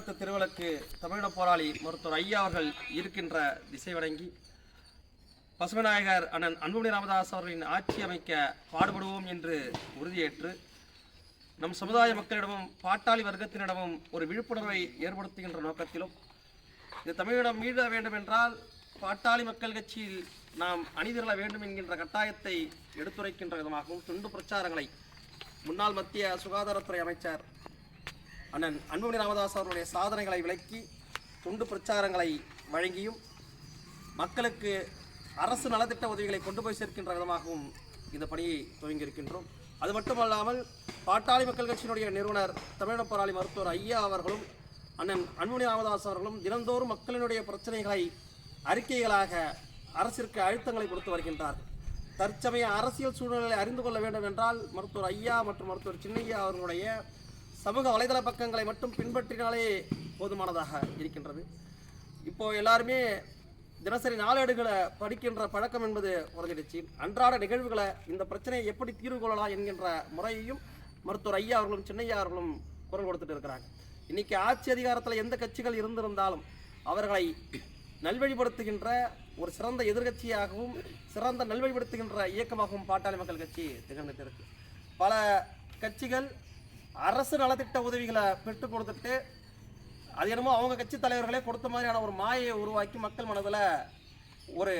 தமிழினத்து திருவிளக்கு தமிழின போராளி மருத்துவர் ஐயா அவர்கள் இருக்கின்ற திசை வழங்கி பசுமநாயகர் அண்ணன் அன்புமணி ராமதாஸ் அவர்களின் ஆட்சி அமைக்க பாடுபடுவோம் என்று உறுதியேற்று நம் சமுதாய மக்களிடமும் பாட்டாளி வர்க்கத்தினிடமும் ஒரு விழிப்புணர்வை ஏற்படுத்துகின்ற நோக்கத்திலும் இந்த தமிழிடம் மீள வேண்டும் என்றால் பாட்டாளி மக்கள் கட்சியில் நாம் அணிதிரள வேண்டும் என்கின்ற கட்டாயத்தை எடுத்துரைக்கின்ற விதமாகவும் துண்டு பிரச்சாரங்களை முன்னாள் மத்திய சுகாதாரத்துறை அமைச்சர் அண்ணன் அன்புமணி ராமதாஸ் அவர்களுடைய சாதனைகளை விளக்கி துண்டு பிரச்சாரங்களை வழங்கியும் மக்களுக்கு அரசு நலத்திட்ட உதவிகளை கொண்டு போய் சேர்க்கின்ற விதமாகவும் இந்த பணியை துவங்கியிருக்கின்றோம் அது மட்டுமல்லாமல் பாட்டாளி மக்கள் கட்சியினுடைய நிறுவனர் தமிழக போராளி மருத்துவர் ஐயா அவர்களும் அண்ணன் அன்புமணி ராமதாஸ் அவர்களும் தினந்தோறும் மக்களினுடைய பிரச்சனைகளை அறிக்கைகளாக அரசிற்கு அழுத்தங்களை கொடுத்து வருகின்றார்கள் தற்சமய அரசியல் சூழ்நிலை அறிந்து கொள்ள வேண்டும் என்றால் மருத்துவர் ஐயா மற்றும் மருத்துவர் சின்னையா அவர்களுடைய சமூக வலைதள பக்கங்களை மட்டும் பின்பற்றினாலே போதுமானதாக இருக்கின்றது. இப்போது எல்லாருமே தினசரி நாளேடுகளை படிக்கின்ற பழக்கம் என்பது குறைஞ்சிடுச்சு அன்றாட நிகழ்வுகளை இந்த பிரச்சனையை எப்படி தீர்வு கொள்ளலாம் என்கின்ற முறையையும் மருத்துவர் ஐயா அவர்களும் சின்னையா அவர்களும் குரல் கொடுத்துட்டு இருக்கிறாங்க. இன்னைக்கு ஆட்சி அதிகாரத்தில் எந்த கட்சிகள் இருந்திருந்தாலும் அவர்களை நல்வழிப்படுத்துகின்ற ஒரு சிறந்த எதிர்கட்சியாகவும் சிறந்த நல்வழிப்படுத்துகின்ற இயக்கமாகவும் பாட்டாளி மக்கள் கட்சி திகழ்ந்துட்டு இருக்கு. பல கட்சிகள் அரசு நலத்திட்ட உதவிகளை பெற்றுக் கொடுத்துட்டு அது என்னமோ அவங்க கட்சி தலைவர்களே கொடுத்த மாதிரியான ஒரு மாயை உருவாக்கி மக்கள் மனதில் ஒரு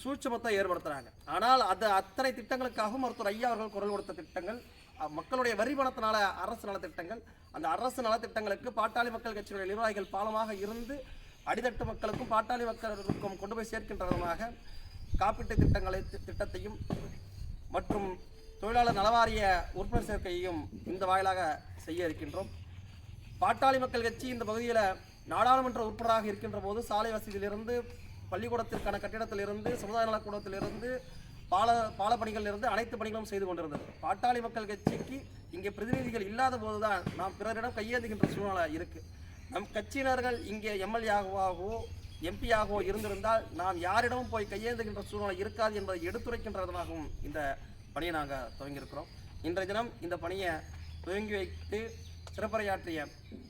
சூட்சமத்தை ஏற்படுத்துகிறாங்க ஆனால் அது அத்தனை திட்டங்களுக்காகவும் மருத்துவர் ஐயா அவர்கள் குரல் கொடுத்த திட்டங்கள் மக்களுடைய வரி பணத்தினால அரசு நலத்திட்டங்கள் அந்த அரசு நலத்திட்டங்களுக்கு பாட்டாளி மக்கள் கட்சியினுடைய நிர்வாகிகள் பாலமாக இருந்து அடித்தட்டு மக்களுக்கும் பாட்டாளி மக்களுக்கும் கொண்டு போய் சேர்க்கின்ற விதமாக காப்பீட்டு திட்டங்களை தி- திட்டத்தையும் மற்றும் தொழிலாளர் நலவாரிய உறுப்பினர் சேர்க்கையையும் இந்த வாயிலாக செய்ய இருக்கின்றோம். பாட்டாளி மக்கள் கட்சி இந்த பகுதியில் நாடாளுமன்ற உறுப்பினராக இருக்கின்ற போது சாலை வசதியிலிருந்து பள்ளிக்கூடத்திற்கான கட்டிடத்திலிருந்து சமுதாய நலக்கூடத்திலிருந்து பால பால பணிகளிலிருந்து அனைத்து பணிகளும் செய்து கொண்டிருந்தது. பாட்டாளி மக்கள் கட்சிக்கு இங்கே பிரதிநிதிகள் இல்லாத போதுதான் நாம் பிறரிடம் கையேந்துகின்ற சூழ்நிலை இருக்குது நம் கட்சியினர்கள் இங்கே எம்எல்ஏவாகவோ எம்பியாகவோ இருந்திருந்தால் நாம் யாரிடமும் போய் கையேந்துகின்ற சூழ்நிலை இருக்காது என்பதை எடுத்துரைக்கின்றதாகவும் இந்த பணியை நாங்கள் துவங்கியிருக்கிறோம். இன்றைய தினம் இந்த பணியை துவங்கி வைத்து சிறப்புரையாற்றிய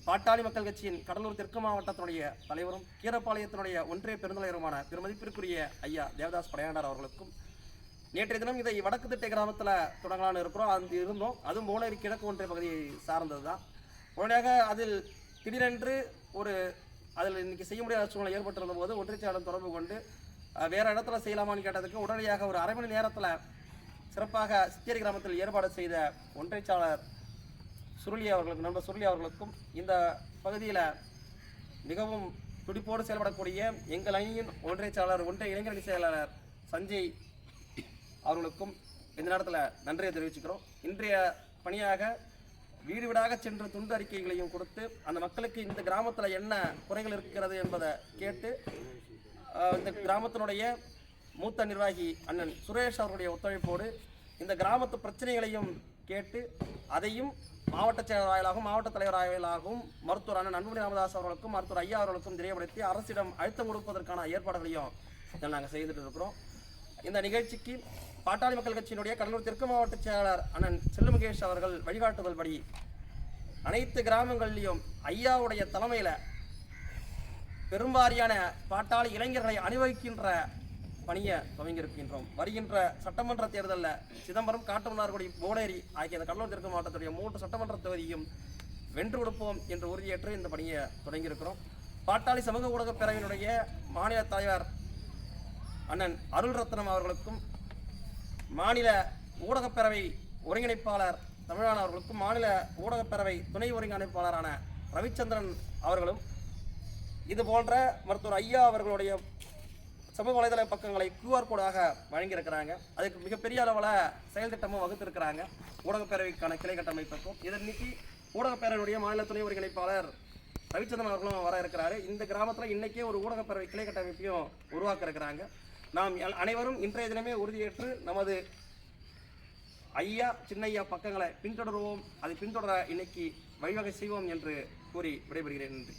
பாட்டாளி மக்கள் கட்சியின் கடலூர் தெற்கு மாவட்டத்தினுடைய தலைவரும் கீரப்பாளையத்தினுடைய ஒன்றிய பெருந்தலைவருமான பெருமதிப்பிற்குரிய ஐயா தேவதாஸ் படையாண்டார் அவர்களுக்கும் நேற்றைய தினம் இதை வடக்கு திட்டை கிராமத்தில் தொடங்கலாம்னு இருக்கிறோம். அது இருந்தோம். அதுவும் புவனகிரி கிழக்கு ஒன்றிய பகுதியை சார்ந்தது தான் உடனடியாக அதில் திடீரென்று ஒரு அதில் இன்றைக்கி செய்ய முடியாத சூழ்நிலை ஏற்பட்டிருந்த போது ஒன்றியச்சாளர் தொடர்பு கொண்டு வேறு இடத்துல செய்யலாமான்னு கேட்டதுக்கு உடனடியாக ஒரு அரை மணி நேரத்தில் சிறப்பாக சித்தேரி கிராமத்தில் ஏற்பாடு செய்த ஒன்றியச்சாளர் சுருளி அவர்களுக்கு நண்பர் சுருளி அவர்களுக்கும் இந்த பகுதியில் மிகவும் துடிப்போடு செயல்படக்கூடிய எங்கள் அணியின் ஒன்றியச்சாளர் ஒன்றிய இளைஞரணி செயலாளர் சஞ்சய் அவர்களுக்கும் இந்த நேரத்தில் நன்றியை தெரிவிச்சுக்கிறோம். இன்றைய பணியாக வீடு வீடாக சென்று துண்டு அறிக்கைகளையும் கொடுத்து அந்த மக்களுக்கு இந்த கிராமத்தில் என்ன குறைகள் இருக்கிறது என்பதை கேட்டு இந்த கிராமத்தினுடைய மூத்த நிர்வாகி அண்ணன் சுரேஷ் அவருடைய ஒத்துழைப்போடு இந்த கிராமத்து பிரச்சனைகளையும் கேட்டு அதையும் மாவட்ட செயலர் வாயிலாகவும் மாவட்ட தலைவர் வாயிலாகவும் மருத்துவர் அண்ணன் அன்புமணி ராமதாஸ் அவர்களுக்கும் மருத்துவர் ஐயா அவர்களுக்கும் தெரியப்படுத்தி அரசிடம் அழுத்தம் கொடுப்பதற்கான ஏற்பாடுகளையும் இதில் நாங்கள் செய்துட்டு இருக்கிறோம். இந்த நிகழ்ச்சிக்கு பாட்டாளி மக்கள் கட்சியினுடைய கடலூர் தெற்கு மாவட்ட செயலாளர் அண்ணன் செல்லுமுகேஷ் அவர்கள் வழிகாட்டுதல் படி அனைத்து கிராமங்களிலும் ஐயாவுடைய தலைமையில் பெரும்பாரியான பாட்டாளி இளைஞர்களை அனுபவிக்கின்ற பணியை துவங்கியிருக்கின்றோம். வருகின்ற சட்டமன்ற தேர்தலில் சிதம்பரம் காட்டுமன்னார்குடி புவனேரி ஆகிய இந்த கடலூர் தெற்கு மாவட்டத்துடைய மூன்று சட்டமன்ற தொகுதியும் வென்று கொடுப்போம் என்று உறுதியேற்று இந்த பணியை தொடங்கியிருக்கிறோம். பாட்டாளி சமூக ஊடக பேரவையினுடைய மாநில தலைவர் அண்ணன் அருள் ரத்னம் அவர்களுக்கும் மாநில ஊடகப்பேரவை ஒருங்கிணைப்பாளர் தமிழான அவர்களுக்கும் மாநில ஊடகப்பேரவை துணை ஒருங்கிணைப்பாளரான ரவிச்சந்திரன் அவர்களும் இது போன்ற மருத்துவர் ஐயா அவர்களுடைய சமூக வலைதள பக்கங்களை கியூஆர் கோடாக வழங்கியிருக்கிறாங்க. அதுக்கு மிகப்பெரிய அளவில் செயல் திட்டமும் வகுத்திருக்கிறாங்க. ஊடகப்பேரவைக்கான கிளை கட்டமைப்புக்கும் இதை இன்னைக்கு ஊடகப்பேரவையுடைய மாநில துணை ஒருங்கிணைப்பாளர் ரவிச்சந்திரன் அவர்களும் வர இருக்கிறாரு. இந்த கிராமத்தில் இன்றைக்கே ஒரு ஊடகப்பேரவை கிளை கட்டமைப்பையும் உருவாக்க இருக்கிறாங்க நாம் அனைவரும் இன்றைய தினமே உறுதியேற்று நமது ஐயா சின்னையா பக்கங்களை பின்தொடருவோம். அதை பின்தொடர இன்னைக்கு வழிவகை செய்வோம் என்று கூறி விடைபெறுகிறேன். நன்றி.